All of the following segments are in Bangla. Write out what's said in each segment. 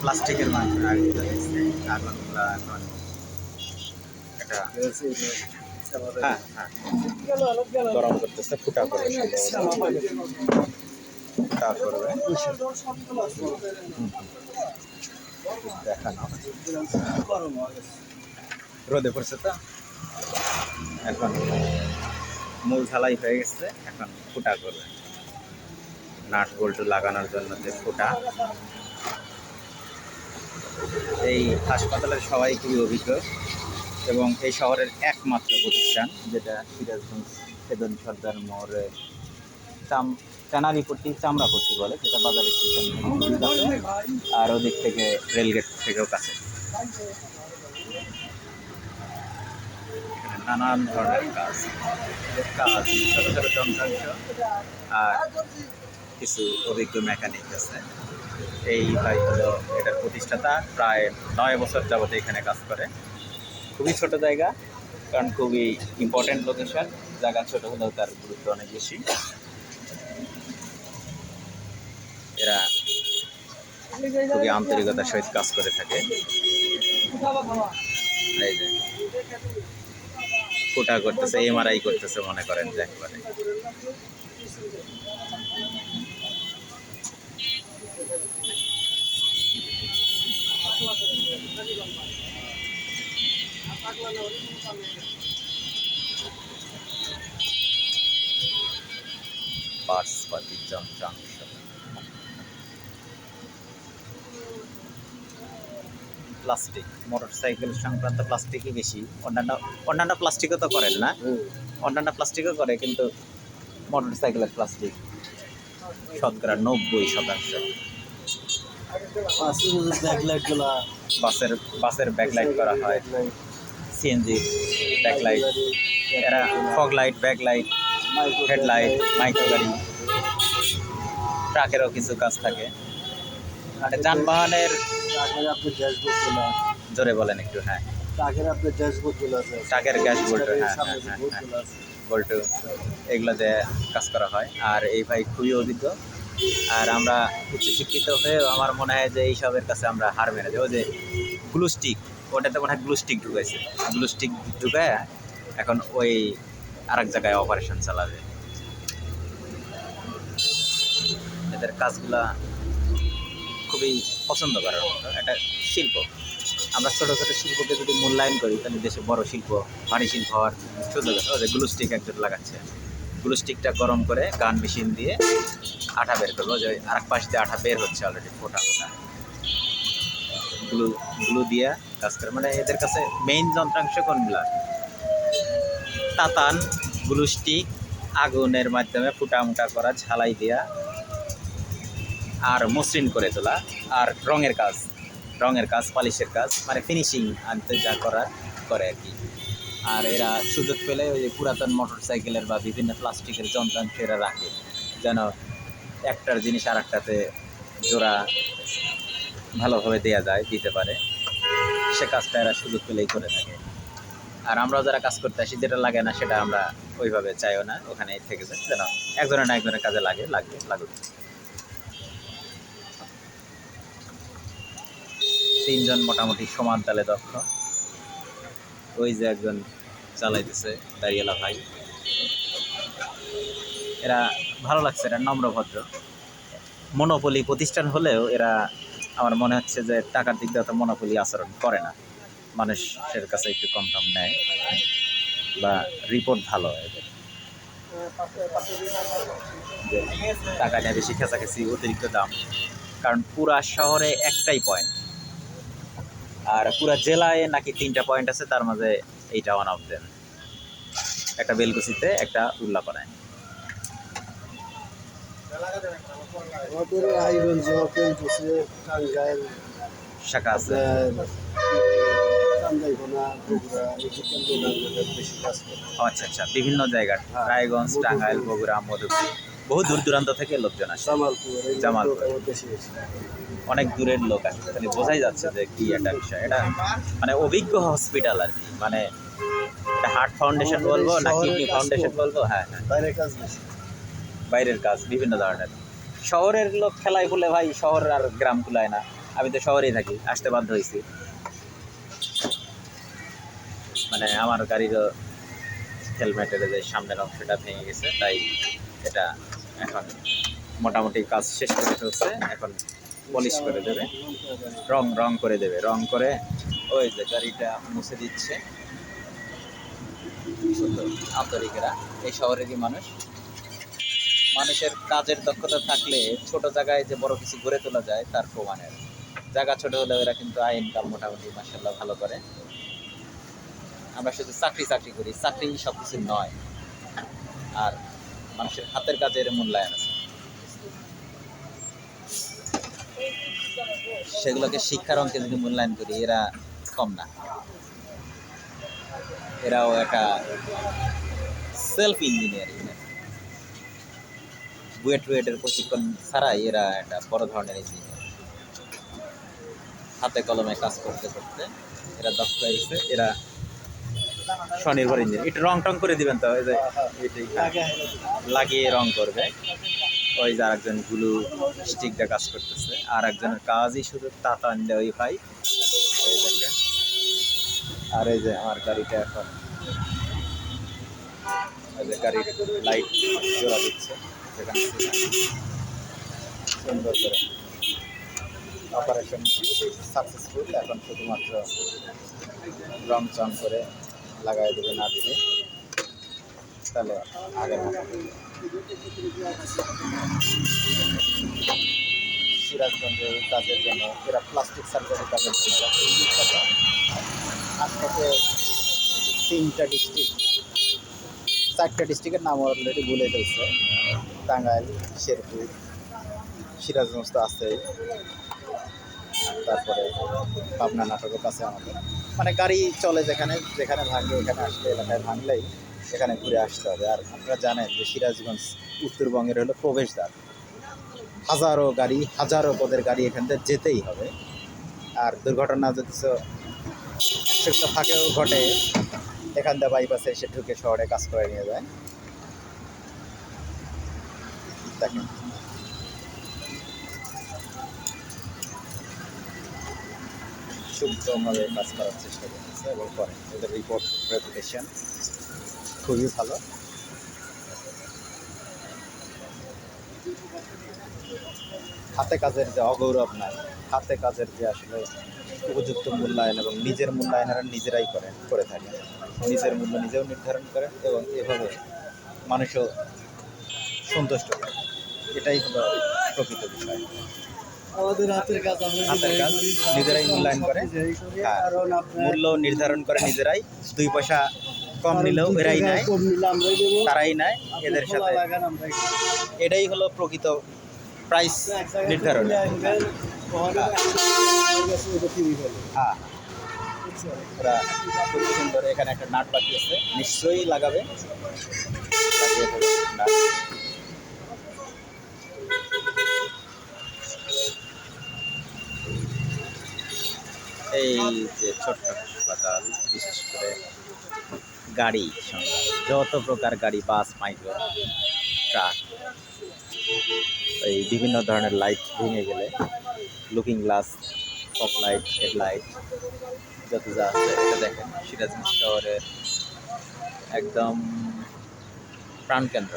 প্লাস্টিকের গরম করতেছে ফুটা করে ফুটা করবে দেখানো রোদে পড়ছে তো এখন মূল ঝালাই হয়ে গেছে, এখন ফুটা করবে। নাট বল্টু লাগানোর জন্য যে ফোটা। এই হাসপাতালের সবাই খুবই অভিজ্ঞ এবং এই শহরের একমাত্র প্রতিষ্ঠান যেটা সিরাজগঞ্জ সেদন সর্দার মোড়ে চাম, চানারিপট্টি চামড়াপট্টি বলে যেটা বাজার স্টেশন আর ওদিক থেকে রেলগেট থেকেও কাছে। নানান ধরনের কাজ কাজ, ছোট ছোট যন্ত্রাংশ, আর কিছু অভিজ্ঞ মেকানিক আছে। এই ভাই হলো এটার প্রতিষ্ঠাতা, প্রায় নয় বছর যাবত এখানে কাজ করে। খুবই ছোট জায়গা, কারণ খুবই ইম্পর্টেন্ট লোকেশন জায়গা ছোট হলেও তার গুরুত্ব অনেক বেশি। এরা খুবই আন্তরিকতার সহিত কাজ করে থাকে। ফুটা করতেছে এমআরআই করতেছে মনে করেন যে একবারে। প্লাস্টিক মোটর সাইকেল সংক্রান্ত প্লাস্টিকই বেশি। অন্যান্য অন্যান্য প্লাস্টিকও তো করেন না? অন্যান্য প্লাস্টিকও করে কিন্তু মোটর সাইকেলের প্লাস্টিক শতকরা নব্বই শতাংশ। বাসের বাসের ব্যাকলাইট করা হয়। সিএনজি ব্যাকলাইট এরা fog light backlight headlight micro গাড়ি। ট্রাকেরও কিছু কাজ থাকে। মানে যানবাহনের জোরে বলেন একটু হ্যাঁ। ট্রাকের আপনার ড্যাশবোর্ডগুলো আছে। ট্রাকের ড্যাশবোর্ড, হ্যাঁ, হ্যাঁ, বোর্ড হ্যাঁ। বল্টু এগুলোতে কাজ করা হয়। আর এই ভাই খুবই অভিজ্ঞ। আর আমরা উচ্চশিক্ষিত হয়েও আমার মনে হয় যে এইসবের কাছে আমরা হার মেরে যাব যে গ্লু স্টিক ওটাতে মনে হয় গ্লু স্টিক ঢুকাইছে। গ্লু স্টিক ঢুকায় এখন ওই আরেক জায়গায় অপারেশন চালাবে। এদের কাজগুলা খুবই পছন্দ করার মতো একটা শিল্প। আমরা ছোটো ছোটো শিল্পকে যদি মূল্যায়ন করি, তাহলে দেশে বড় শিল্প ভারী শিল্প হওয়ার সুযোগ আছে। যে একজন লাগাচ্ছে। গ্লু স্টিকটা গরম করে গান মেশিন দিয়ে আঠা বের করব। যে আর এক পাশ দিয়ে আঠা বের হচ্ছে অলরেডি ফোটা ফোটা। গ্লু গ্লু দিয়ে কাজ করে। মানে এদের কাছে মেইন যন্ত্রাংশ কোনগুলা? তাতান গ্লু স্টিক, আগুনের মাধ্যমে ফুটা মুটা করা, ঝালাই দেয়া, আর মসৃণ করে তোলা, আর রঙের কাজ রঙের কাজ, পালিশের কাজ মানে ফিনিশিং আনতে যা করার করে আর কি। আর এরা সুযোগ পেলে ওই পুরাতন মোটর সাইকেলের বা বিভিন্ন প্লাস্টিকের যন্ত্রাংশ এরা রাখে। যেন একটার জিনিস আর একটাতে জোড়া ভালোভাবে দেয়া যায়, দিতে পারে। সে কাজটা এরা সুযোগ পেলেই করে থাকে। আর আমরাও যারা কাজ করতে আসি, যেটা লাগে না সেটা আমরা ওইভাবে চাইও না ওখানে থেকে যায়। যেন একজনের না একজনের কাজে লাগে লাগবে লাগুক। তিনজন মোটামুটি সমান তালে দক্ষ। ওই যে একজন চালাইতেছে দাঁড়িয়েলা ভাই। এরা ভালো লাগছে, এরা নম্রভদ্র মনোপলি প্রতিষ্ঠান হলেও এরা, আমার মনে হচ্ছে যে টাকার দিক দিয়ে মনোপলি আচরণ করে না। মানুষের কাছে একটু কম দাম নেয় বা রিপোর্ট ভালো এদের টাকা নিয়ে বেশি খেঁচাখেঁচি, অতিরিক্ত দাম। কারণ পুরা শহরে একটাই পয়েন্ট আর পুরা জেলায় নাকি তিনটা পয়েন্ট আছে তার মাঝে এইটা ওয়ান অফ দেন একটা বেলকুচিতে একটা উল্লাপাড়ায়। শাখা আছে। আচ্ছা আচ্ছা। বিভিন্ন জায়গার হ্যাঁ। রায়গঞ্জ টাঙ্গাইল বগুড়া মধুপুর। বহু দূর দূরান্ত থেকে লোকজন আসে। জামালপুর অনেক দূরের লোক আসে। তাহলে বোঝাই যাচ্ছে যে কি একটা বিষয়। এটা মানে অভিজ্ঞ হসপিটাল আর কি। মানে এটা হার্ট ফাউন্ডেশন বলব না কিডনি ফাউন্ডেশন বলব? হ্যাঁ হ্যাঁ। বাইরের কাজ বাইরের কাজ বিভিন্ন ধরনের। শহরের লোক খেলায় বলে ভাই শহর আর গ্রাম কুলায় না। আমি তো শহরেই থাকি আসতে বাধ্য হয়েছি। মানে আমার গাড়িরও হেলমেটের যে সামনের অংশটা ভেঙে গেছে তাই এটা এখন মোটামুটি কাজ শেষ করে ফেলছে, এখন পলিশ করে দেবে। রং রং করে দেবে, রং করে ওই যে গাড়িটা মুছে দিচ্ছে। আন্তরিকেরা, এই শহরেরই মানুষ, মানুষের কাজের দক্ষতা থাকলে ছোট জায়গায় যে বড় কিছু গড়ে তোলা যায়, তার প্রমাণের। জায়গা ছোট হলেও ওরা কিন্তু আয় ইনকাম মোটামুটি মাসাল্লাহ ভালো করে। আমরা শুধু চাকরি চাকরি করি, চাকরি সব কিছু নয়। আর মানুষের হাতের কাজের মূল্যায়ন আছে। সেগুলোকে শিক্ষার অঙ্কে যদি মূল্যায়ন করি, এরা কম না। এরাও একটা সেলফ ইঞ্জিনিয়ারিং বুয়েট টুয়েটের প্রশিক্ষণ ছাড়াই এরা একটা বড় ধরনের ইঞ্জিনিয়ার হাতে কলমে কাজ করতে করতে এরা দক্ষ হয়ে গেছে, এরা স্বনির্ভর ইঞ্জিনিয়ার। একটু রং টং করে দিবেন তো ওই যে লাগিয়ে রং করবে। ওই যে আরেকজন গুলু স্টিক দিয়ে কাজ করতেছে। আর একজনের কাজই শুধু তাতা আনলে ওই ভাই। আর এই যে আমার গাড়িটা এখন। গাড়ির লাইট জোড়া দিচ্ছে। সুন্দর করে অপারেশন সাকসেসফুল এখন শুধুমাত্র রং চং করে লাগাই দেবে না দিলে, তাহলে মতো সিরাজগঞ্জের কাজের জন্য, এরা প্লাস্টিক সার্জারি কাজের জন্য করে। আশপাশে তিনটা ডিস্ট্রিক্ট চারটা ডিস্ট্রিক্টের নাম অলরেডি ভুলে ফেলছে টাঙ্গাইল, শেরপুর, সিরাজগঞ্জ তো আছেই। তারপরে পাবনা নাটকের কাছে আমাদের। মানে গাড়ি চলে যেখানে যেখানে ভাঙবে এখানে আসলে এলাকায় ভাঙলেই এখানে ঘুরে আসতে হবে। আর আপনারা জানেন যে সিরাজগঞ্জ উত্তরবঙ্গের হলো প্রবেশদ্বার। হাজারো গাড়ি, হাজারো পদের গাড়ি এখান থেকে যেতেই হবে। আর দুর্ঘটনা যদি একটু ফাঁকেও ঘটে, এখান থেকে বাইপাসে এসে ঢুকে শহরে কাজ করে নিয়ে যায়। দেখেন শুদ্ধভাবে কাজ করার চেষ্টা করতেছে এবং করে। এদের রিপোর্ট রেপুটেশন খুবই ভালো। হাতে কাজের যে অগৌরব নাই, হাতে কাজের যে আসলে উপযুক্ত মূল্যায়ন এবং নিজের মূল্যায়ন নিজেরাই করেন, করে থাকেন নিজের মূল্য নিজেও নির্ধারণ করেন এবং এভাবে মানুষও সন্তুষ্ট এটাই হলো প্রকৃত বিষয়। আমাদের হাতের কাজ হাতের কাজ নিজেরাই মূল্যায়ন করে। হ্যাঁ। মূল্য নির্ধারণ করে নিজেরাই দুই পয়সা কম নিলেও এরাই নেয় তারাই নেয় এদের সাথে। এটাই হলো প্রকৃত প্রাইস নির্ধারণ। হ্যাঁ। ওরা খুব সুন্দর এখানে একটা নাট বাকি আছে নিশ্চয়ই লাগাবে। লাগিয়ে দেবে নাট এই যে ছোট্ট হাসপাতাল, বিশেষ করে গাড়ি যত প্রকার গাড়ি, বাস, মাইক্রো, ট্রাক, এই বিভিন্ন ধরনের লাইট ভেঙে গেলে, looking glass fog light headlight যত যা আছে, এটা দেখেন, সিরাজগঞ্জ শহরের একদম প্রাণকেন্দ্র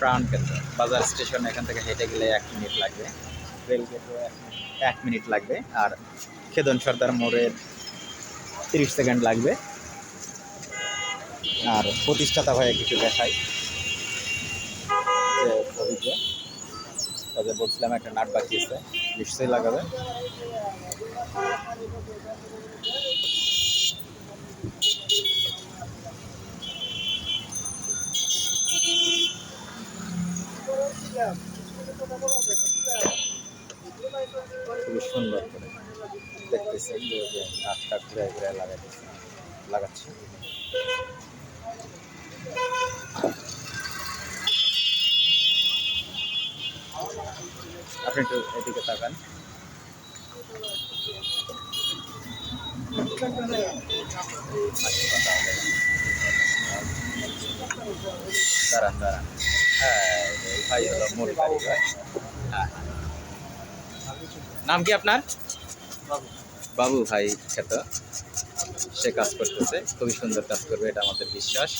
প্রাণকেন্দ্র বাজার স্টেশন এখান থেকে হেঁটে গেলে এক মিনিট লাগবে, রেল গেটও এক মিনিট লাগবে, আর খেদন সর্দার মোড়ের তিরিশ সেকেন্ড লাগবে। আর প্রতিষ্ঠাতা হয়ে কিছু দেখাই তবে বলছিলাম একটা নাট বাকি আছে নিশ্চয়ই লাগাবে। খুবই সুন্দর করে। দেখতেছেন যে ঘুরে ঘুরে লাগাইতেছে, লাগাচ্ছে। আপনি একটু এদিকে তাকান। দাঁড়ান দাঁড়ান। হ্যাঁ ভাই হলো মূল কারিগর হ্যাঁ। নাম কি আপনার? বাবু ভাই খ্যাত। সে কাজ করতেছে খুবই সুন্দর কাজ করবে এটা আমাদের বিশ্বাস।